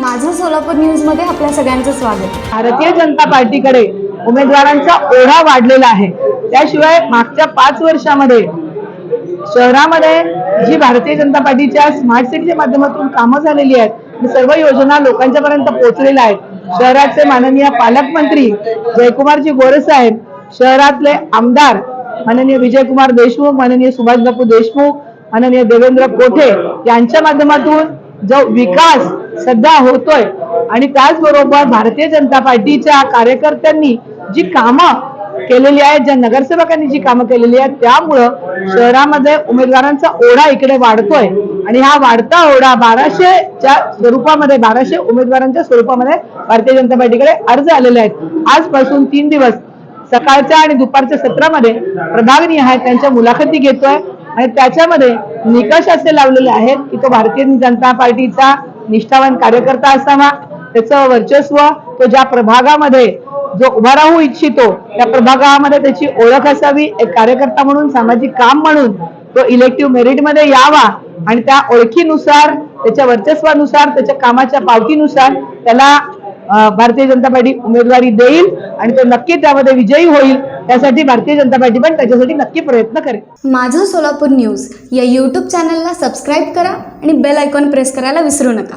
माझं सोलापूर न्यूजमध्ये आपल्या सगळ्यांचं स्वागत. भारतीय जनता पार्टीकडे उमेदवारांचा ओढा वाढलेला आहे. त्याशिवाय मागच्या पाच वर्षामध्ये शहरामध्ये जी भारतीय जनता पार्टीच्या स्मार्ट सिटीच्या माध्यमातून कामं झालेली आहेत सर्व योजना लोकांच्या पर्यंत पोहोचलेल्या आहेत. शहराचे माननीय पालकमंत्री जयकुमारजी गोरे साहेब शहरातले आमदार माननीय विजयकुमार देशमुख माननीय सुभाषबापू देशमुख माननीय देवेंद्र कोठे यांच्या माध्यमातून जो विकास सध्या होतोय. आणि त्याचबरोबर भारतीय जनता पार्टीच्या कार्यकर्त्यांनी जी कामं केलेली आहेत ज्या नगरसेवकांनी जी कामं केलेली आहेत त्यामुळं शहरामध्ये उमेदवारांचा ओढा इकडे वाढतोय. आणि हा वाढता ओढा बाराशेच्या स्वरूपामध्ये बाराशे उमेदवारांच्या स्वरूपामध्ये भारतीय जनता पार्टीकडे अर्ज आलेले आहेत. आजपासून तीन दिवस सकाळच्या आणि दुपारच्या सत्रामध्ये प्रभागनिहाय त्यांच्या मुलाखती घेतोय. आणि त्याच्यामध्ये निकष असे लावलेले आहेत की तो भारतीय जनता पार्टीचा निष्ठावान कार्यकर्ता असावा त्याचं वर्चस्व तो ज्या प्रभागामध्ये जो उभा राहू इच्छितो त्या प्रभागामध्ये त्याची ओळख असावी एक कार्यकर्ता म्हणून सामाजिक काम म्हणून तो इलेक्टिव्ह मेरिटमध्ये यावा आणि त्या ओळखीनुसार त्याच्या वर्चस्वानुसार त्याच्या कामाच्या पावतीनुसार त्याला भारतीय जनता पार्टी उमेदवारी देईल आणि तो नक्की त्यामध्ये विजयी होईल त्यासाठी भारतीय जनता पार्टी पण त्याच्यासाठी नक्की प्रयत्न करेल. माझं सोलापूर न्यूज या यूट्यूब चॅनलला सबस्क्राईब करा आणि बेल आयकॉन प्रेस करायला विसरू नका.